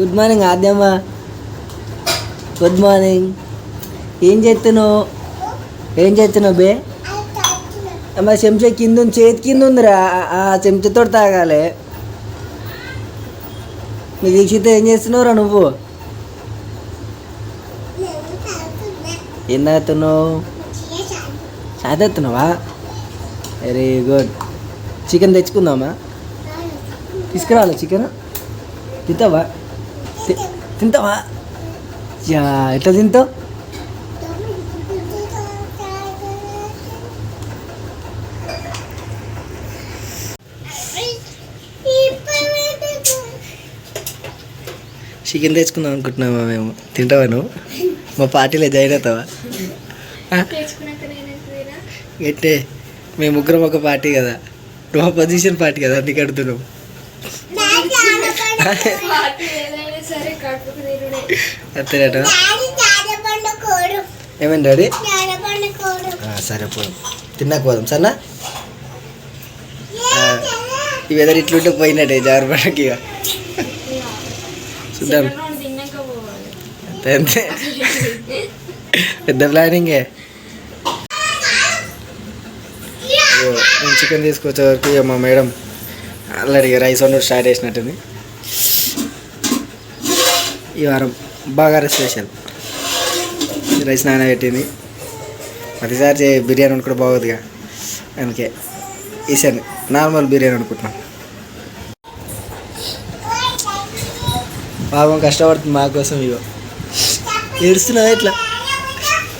Good morning Aadyamma good morning ఏం చేస్తున్నావు? ఏం చేస్తున్నావు బే? అమ్మ చెంచా కింద ఉంది చేతి కింద ఉందిరా. ఆ- ఆ తాగాలి. మీ దీక్షిత ఏం చేస్తున్నావురా నువ్వు? ఏం తాగుతున్నావు? చాయ్ తాగుతున్నావా వెరీ గుడ్ చికెన్ తెచ్చుకుందామా? తీసుకురావాలి చికెన్ తింటావా? తింటావా? యా ఎట్లా తింటావు? చికెన్ తెచ్చుకుందాం అనుకుంటున్నామా మేము? తింటావా నువ్వు? మా పార్టీలో జాయిన్ అవుతావా? ఎట్టే మేము ముగ్గురం ఒక పార్టీ కదా. నువ్వు అపోజిషన్ పార్టీ కదా అందుకే అడుగుతున్నావు పార్టీ ఏదైనా సరే కడుపుకు తిరుడే అంతేనట ఏమైంది డాడీ? సరే పోదాం. తిన్నాక పోదాం. సరేనా? ఆ, ఈ వెదర్ ఇట్లుంటే పోయినట్టే జాగ్రత్తకి ఇక. చూద్దాం. అంతే అంతే. పెద్ద ప్లానింగే. నేను చికెన్ తీసుకొచ్చే వరకు మా మేడం ఆల్రెడీ రైస్ వండు స్టార్ట్ చేసినట్టుంది. ఈ వారం బాగా స్పెషల్ రైస్ నానబెట్టింది. ప్రతిసారి చే- బిర్యానీ వండుకుంటే బాగోదుగా. అందుకే ఈసారి నార్మల్ బిర్యానీ వండుకుంటున్నాం. పాపం కష్టపడుతుంది మా కోసం ఇగో. ఏడుస్తున్నావు ఎట్లా?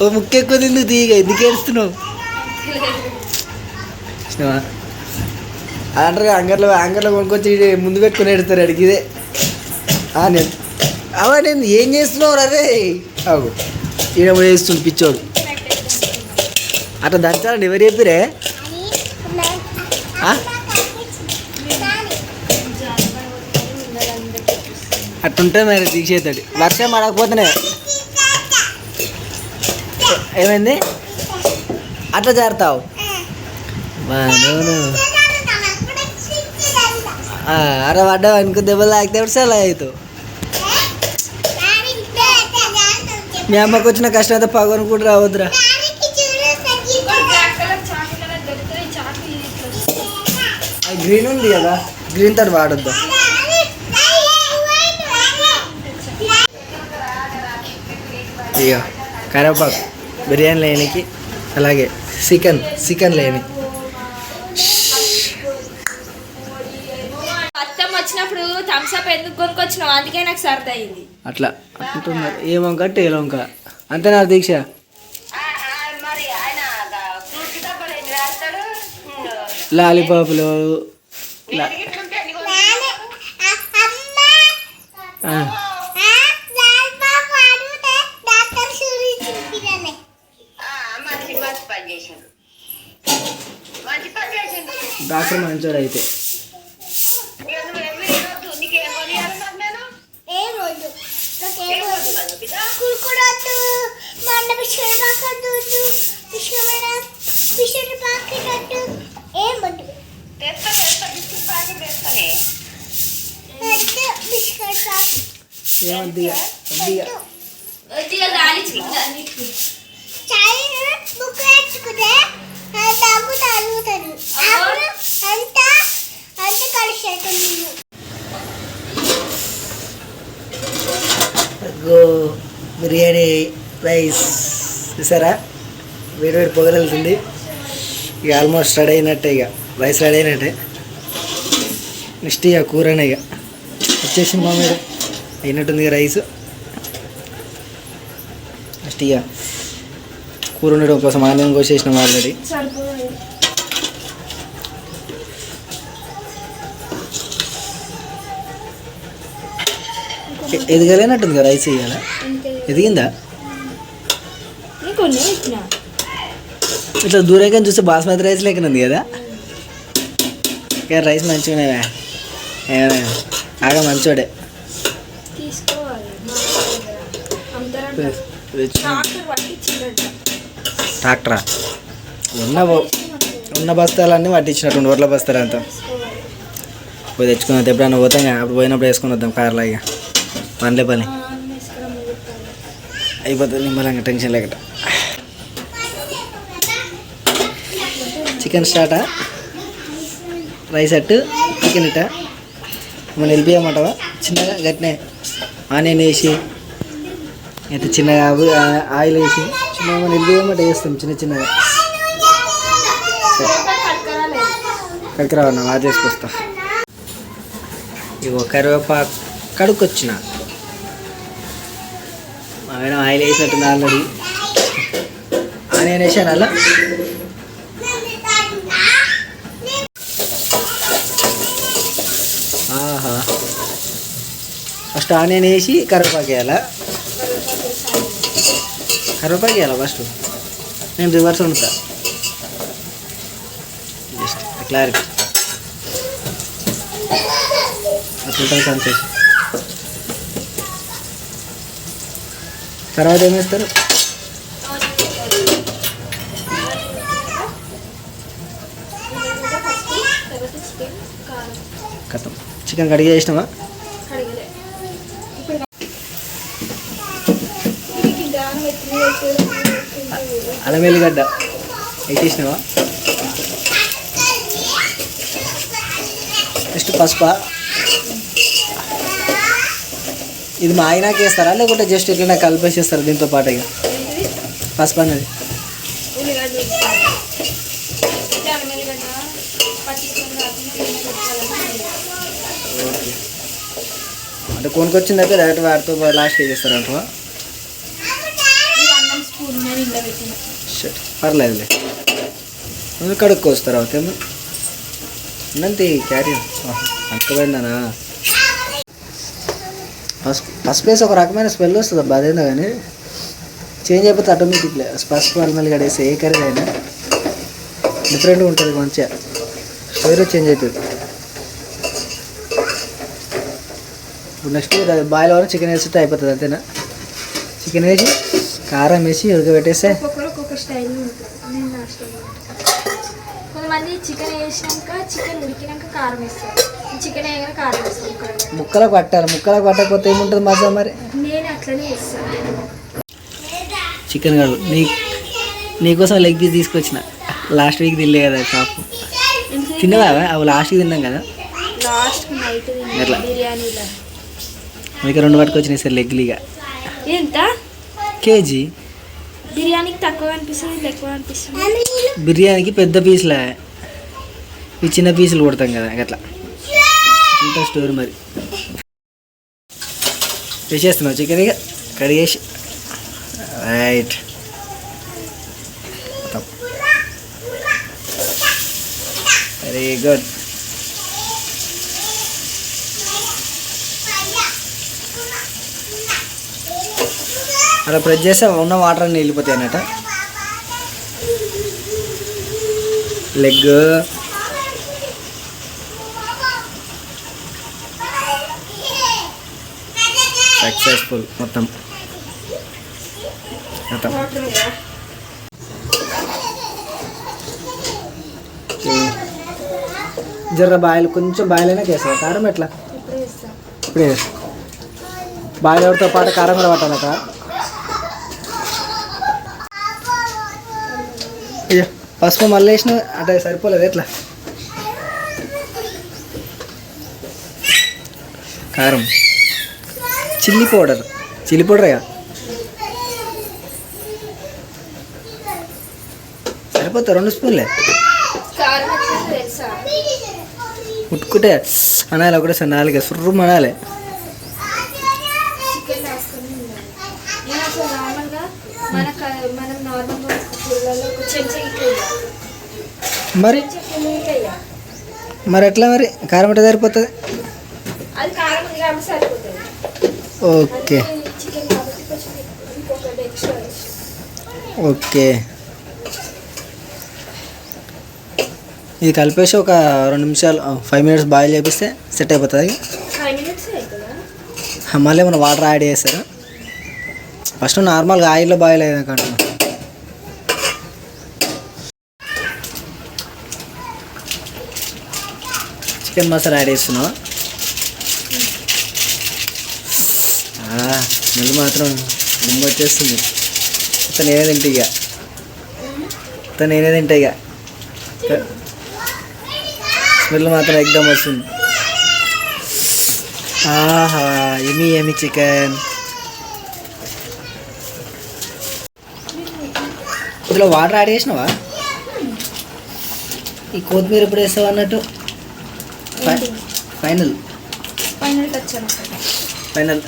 ఓ ముక్క ఎక్కువ తిందు తీగ ఎందుకు ఏడుస్తున్నావు? అంటారు అంగర్లో అంగర్లో కొనుక్కొచ్చి ముందు పెట్టుకుని ఎడతారు అడిగిదే. ఆ, నేను. అవా నేను ఏం చేస్తున్నావు? అరే అవు ఈడ వేస్తుంది పిచ్చోడు. అట్లా దంచాలండి ఎవరు చెప్పిరే అట్టుంటే మరి దీక్షేతాడు వర్షం పడకపోతేనే. ఏమైంది? అట్లా జారుతావు? అరే పడ్డావు అనుకో దెబ్బలు తాకితే చాలా అవుతావు. మీ అమ్మకు వచ్చిన కష్టం అయితే పగను కూడా రావద్దురా. గ్రీన్ ఉంది కదా గ్రీన్ తోటి వాడద్దు. ఇక కరేపాకు బిర్యానీ లేనికి అలాగే చికెన్ చికెన్ లేని. అత్తమ్మ వచ్చినప్పుడు థమ్స్ అప్ ఎందుకు కొనుక్కొచ్చినావు? అందుకే నాకు సరదా అయింది. అట్లా. అంటున్నారు. ఏ వంక టేల్ వంక అంతేనా దీక్ష. లాలీపాపులు. డాక్టర్ మంచోడు అయితే బిర్యానీ రైస్ చూసారా? వేడి వేడి పొగలుతుంది ఇక ఆల్మోస్ట్ రెడీ అయినట్టే ఇక. రైస్ రెడీ అయినట్టే. నెక్స్ట్ ఇక కూరనే ఇక. వచ్చేసింది మా మీద అయినట్టుంది రైస్. నెక్స్ట్ ఇక కూర ఉండడం కోసం ఆన్లైన్ కోసేసినాం ఆల్రెడీ ఎదగలేనట్టుంది కదా రైస్ అంతే ఎదిగిందా? ఇట్లా దూరంగా చూస్తే బాస్మతి రైస్ లెక్కన ఉంది కదా. రైస్ మంచిగానే బాగా మంచోడే. ట్రాక్టరా? ఉన్న ఉన్న బస్తాలన్నీ పట్టించినట్టు ఊర్ల బస్తాలు అంతా. పోయి తెచ్చుకున్నాం ఎప్పుడైనా పోతాం కదా, అప్పుడు పోయినప్పుడు వేసుకుని వద్దాం కార్లో ఇక. పనిలే పని. అయిపోతుంది నిమ్మలంగా టెన్షన్ లేకట. చికెన్ స్టార్టా? రైస్ అట్టు చికెన్ ఇట్ట? మనం వెళ్ళిపోయామంటావా చిన్నగా గట్టినే ఆనియన్ వేసి అయితే చిన్నగా ఆయిల్ వేసి చిన్నగా మనం వెళ్ళిపోయామంటే వేస్తాం చిన్న చిన్నగా. కడికి అన్న అది చేసుకొస్తా. ఇగో కరివేపాకు కడుక్కొచ్చిన. ఆయన ఆయిల్ వేసినట్టుంది ఆల్రెడీ. ఆనియన్ వేసాను అలా. ఆహా. ఫస్ట్ ఆనియన్ వేసి కరివేపాకు వేయాలా? కరివేపాకు వేయాలా ఫస్ట్ నేను రివర్స్ ఉంటా జస్ట్ క్లారిటీ అట్లుంటుంది కాన్సెప్ట్ తర్వాత ఏం వేస్తారు కథం చికెన్ కడిగి చేసినావా అల్లం వెల్లిగడ్డ వేసేసినావా నెక్స్ట్ పసుప. ఇది మా ఆయనకి వేస్తారా లేకుంటే జస్ట్ ఇట్లా కలిపేసేస్తారు దీంతో పాటు ఇక? పసుపు అనేది. అంటే కొనుక్కొచ్చింది అయితే డైరెక్ట్ వాటితో లాస్ట్ వేసేస్తారంటవా అన్నం స్పూన్ నేను ఇంట్లో పెట్టిన షట్ పర్లేదులే. నువ్వు కడుక్కోవచ్చు తర్వాత ఏమో ఉన్నంత క్యారీ. అక్కపోయిందనా పసుపు పసుపు వేసి ఒక రకమైన స్మెల్ వస్తుంది అబ్బా అదేందో కానీ. చేంజ్ అయిపోతే ఆటోమేటిక్లే పసుపు అల్మల్లి కడేసి ఏ కర్రీ అయినా డిఫరెంట్గా ఉంటుంది మంచిగా. వేరే చేంజ్ అవుతుంది ఇప్పుడు నెక్స్ట్ బాయిల్ వరకు చికెన్ వేస్తే అయిపోతుంది అంతేనా? చికెన్ వేసి కారం వేసి ఉడకబెట్టేస్తే ఒక్కొక్కరు ఒక్కొక్క స్టైల్ ఉంటుంది నేను నా స్టైల్ కొంతమంది చికెన్ వేసినాక చికెన్ ఉడికినాక కారం వేస్తారు. చికెన్ వేయగానే కారం వేస్తాను ఇక్కడ ముక్కలకు పట్టాలి. ముక్కలకు పట్టకపోతే ఏముంటుంది మజా మరి? నేను అట్లనే వేస్తాను చికెన్ కాదు నీ నీకోసం లెగ్ పీస్ తీసుకొచ్చిన. లాస్ట్ వీక్ తినలే కదా షాప్ తిన్నవా? అవి లాస్ట్కి తిన్నాం కదా. లాస్ట్ నైట్ ఎట్లా? బిర్యానీలో. మీకు రెండు పట్టుకొచ్చినాయి సార్ లెగ్లీగా ఎంత? కేజీ. బిర్యానీకి తక్కువ అనిపిస్తుంది ఇది ఎక్కువ అనిపిస్తుంది. బిర్యానీకి పెద్ద పీసులే. ఈ చిన్న పీసులు కొడతాం కదా అట్లా ఇంత స్టోర్ మరి. వేసేస్తున్నావు చికెన్ ఇక? కడిగేసి రైట్. వెరీ గుడ్ అలా ప్రెస్ చేస్తే ఉన్న వాటర్ అన్ని వెళ్ళిపోతాయి అన్నట్ట లెగ్ సక్సెస్ఫుల్ మొత్తం. మొత్తం. జర్ర బాయిల్ కొంచెం బాయిల్ అయినా వేస్తావా కారం ఎట్లా? ఇప్పుడు బాయిల్ ఎవరితో పాటు కారం కూడా పట్టాలట పసుపు మళ్ళీ వేసిన అంటే సరిపోలేదు ఎట్లా? కారం. Chilli powder. చిల్లీ పౌడర్ అయ్యా. సరిపోతా రెండు స్పూన్లే. ముట్టుకుంటే అనాలి ఒకటే సార్ నాలుగే సుర్రు అనాలి చికెన్ రాసుకొని తిన్నాను. నేను అసలు నార్మల్గా మన క- మనం నార్మల్గా కూరలలో ఒక చెంచా ఇట్లా వేయాలి. మరి. మరి ఎట్లా మరి? కారం అంటే సరిపోతుంది? ఓకే. ఓకే. ఇది కలిపేసి ఒక రెండు నిమిషాలు ఫైవ్ మినిట్స్ బాయిల్ చేపిస్తే సెట్ అయిపోతుంది. మళ్ళీ ఏమైనా వాటర్ యాడ్ చేస్తారు? ఫస్ట్ నార్మల్గా ఆయిల్లో బాయిల్ అయ్యాక అంటున్నా. చికెన్ మసాలా యాడ్ చేస్తున్నావు? స్మెల్ మాత్రం గుమ్మ వచ్చేస్తుంది. మొత్తం నేనే తింటా ఇక. మొత్తం నేనే తింటా ఇక. స్మెల్ మాత్రం ఎగ్దమ్ వస్తుంది. ఆహా ఎమి ఎమి చికెన్. ఇందులో వాటర్ యాడ్ చేసినావా? ఈ కొత్తిమీర ఎప్పుడు వేస్తావు అన్నట్టు? ఫైనల్. Final touch final.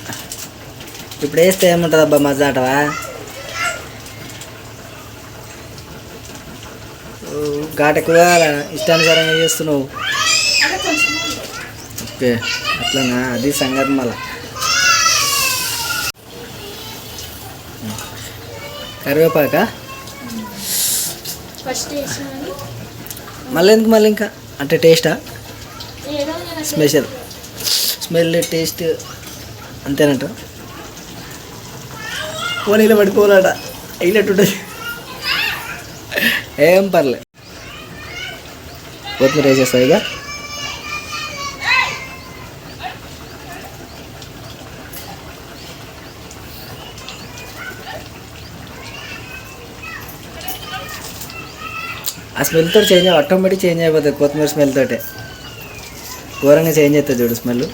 ఇప్పుడు వేస్తే ఏముంటుంది అబ్బా మజా ఆటవా ఓ, ఘాట్ ఎక్కువగా ఇష్టానుసారంగా చేస్తున్నావు. ఓకే అట్లనా? అది సంగతి మళ్ళా. కరివేపాక? మళ్ళీ ఎందుకు మళ్ళీ ఇంకా? అంటే టేస్టా? స్పెషల్. స్మెల్ టేస్ట్ అంతేనంట. పోనీలో పడిపోలాట అయినట్టుంటుంది. ఏం పర్లే. కొత్తిమీర వేసేస్తావు ఇక. ఆ స్మెల్తో చేంజ్ ఆటోమేటిక్ చేంజ్ అయిపోతుంది కొత్తిమీర స్మెల్ తోటే. ఘోరంగా చేంజ్ అవుతుంది చూడు స్మెల్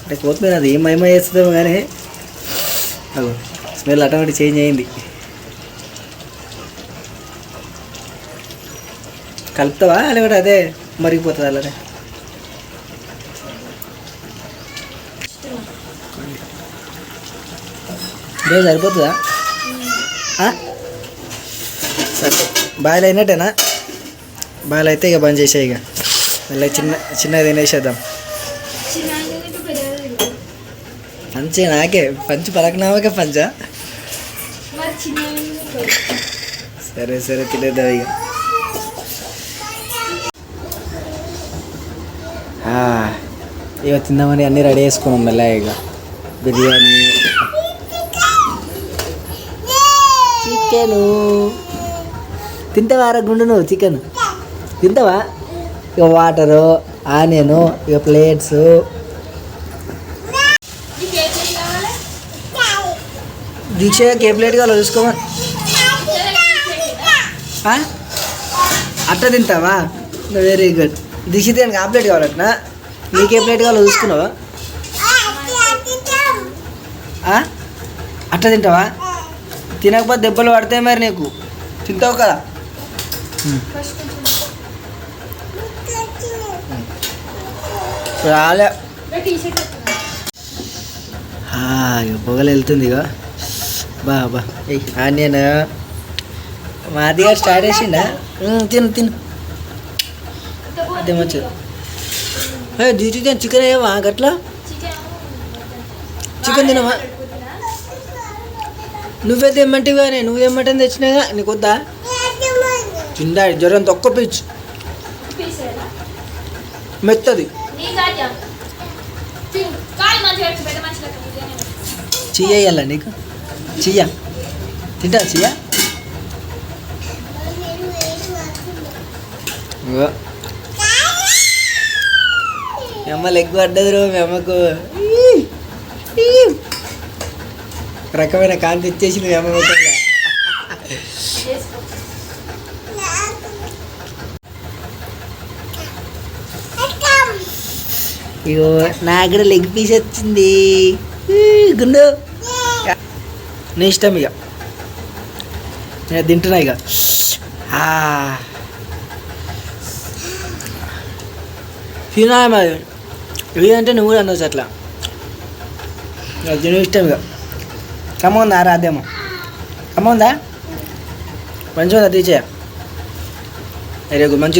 అంటే కొత్తిమీర అది ఏం మహిమ చేస్తుందేమో కానీ అగో స్మెల్ ఆటోమేటిక్ చేంజ్ అయింది. కలుపుతావా లేకపోతే అదే మరిగిపోతుంది అలానే? ఇదే సరిపోతుందా? సరే బాయిల్ అయినట్టేనా? బాయిల్ అయితే ఇక బంద్ చేసే ఇక. మళ్ళీ చిన్న చిన్నది తినేసేద్దాం. చిన్న పంచి నాకే పంచి పలకనామకే పంచా? సరే సరే తినేద్దాం ఇక. ఇక తిందామని అన్నీ రెడీ చేసుకున్నాం మెల్లగా ఇక. బిర్యానీ చికెను. తింటావా రా గుండు నువ్వు చికెన్? తింటావా? ఇక వాటరు ఆనియను ఇక ప్లేట్స్. ఏ ప్లేట్ దీక్ష ఏ ప్లేట్ కావాలో చూసుకోమని అట్ట తింటావా? వెరీ గుడ్ దీక్ష గారికి ఆ ప్లేట్ కావాలట్నా నీకే ప్లేట్ కావాలో చూసుకున్నావా? అట్ట తింటావా? తినకపోతే దెబ్బలు పడతాయి మరి నీకు. తింటావు కదా ఫస్ట్ కొంచెం రాలే. పొగలు వెళ్తుంది ఇక. బా బా. ఆనియన్? మాదిగా స్టార్ట్ చేసిండా? తిను తిను. ఏ డ్యూటీ చికెన్ అయ్యావా గట్లా? చికెన్ తినవా? నువ్వే తెమ్మంటివి కానీ నువ్వు తెమ్మంటే తెచ్చినాగా నీకు వద్దా? తిందా జ్వరం తొక్క పిచ్చు మెత్తది నీ కాజా కాలు మంచిగా పెట్టి పెద్ద మంచిగా బిర్యానీ చెయ్యాల నీకు? చెయ్య. తింటా చెయ్య. మీ అమ్మ లెగ్ పడ్డది రో మీ అమ్మకు. రకమైన కాంతి ఇచ్చేసింది మీ అమ్మ ఇగో నాకు లెగ్ పీస్ వచ్చింది. గుండు. నీ ఇష్టం ఇక. నేను తింటున్నా ఇక. ఆ. తినా మరి. ఇవి నువ్వు కూడా అనవచ్చు అట్లా. ఇక ఇష్టం ఇక. కమ్మందా రాదేమో కమ్మందా మంచిగా తీసేయ వెరీ మంచి